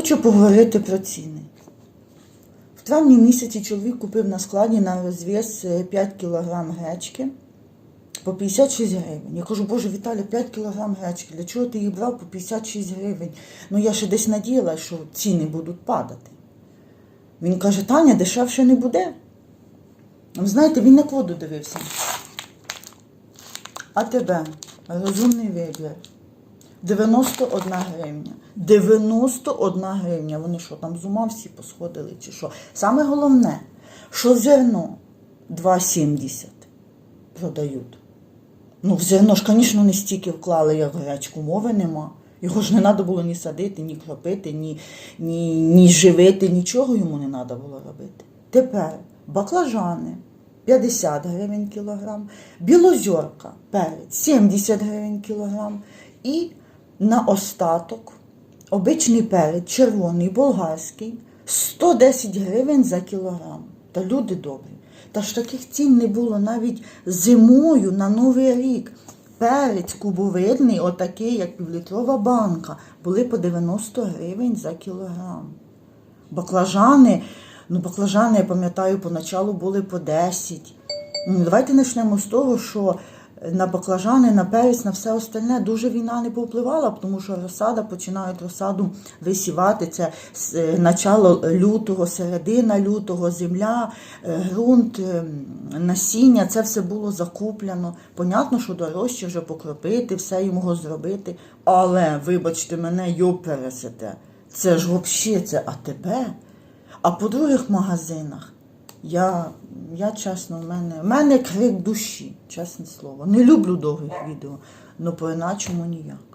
Хочу поговорити про ціни. В травні місяці чоловік купив на складі на розв'яз е, 5 кг гречки по 56 гривень. Я кажу, боже, Віталій, 5 кг гречки, для чого ти їх брав по 56 гривень? Ну я ще десь надіялася, що ціни будуть падати. Він каже, Таня, дешевше не буде. Ви знаєте, він на воду дивився. А тебе, розумний вибір. 91 гривня. 91 гривня. Вони що, там з ума всі посходили чи що? Саме головне, що зерно 2,70 продають. Ну, в зерно ж, звісно, не стільки вклали, як гречку, мови нема. Його ж не треба було ні садити, ні кропити, ні, ні, ні живити, нічого йому не треба було робити. Тепер баклажани 50 гривень кілограм, білозорка перець 70 гривень кілограм і на остаток обичний перець, червоний, болгарський 110 гривень за кілограм. Та люди добрі. Та ж таких цін не було навіть зимою на Новий рік. Перець кубовидний, отакий, як півлітрова банка, були по 90 гривень за кілограм. Баклажани, ну баклажани, я пам'ятаю, поначалу були по 10. Ну, Давайте почнемо з того, що на баклажани, на перець, на все остальне дуже війна не повпливала, тому що розсада починають розсаду висівати. Це е, начало лютого, середина лютого, земля, е, ґрунт, е, насіння, це все було закуплено. Понятно, що дорожче вже покропити, все йому зробити. Але, вибачте мене, пересете. Це ж взагалі це АТБ. А по других магазинах я, я чесно, в мене, в мене крик душі, чесне слово. Не люблю довгих відео, але по-іначому ніяк.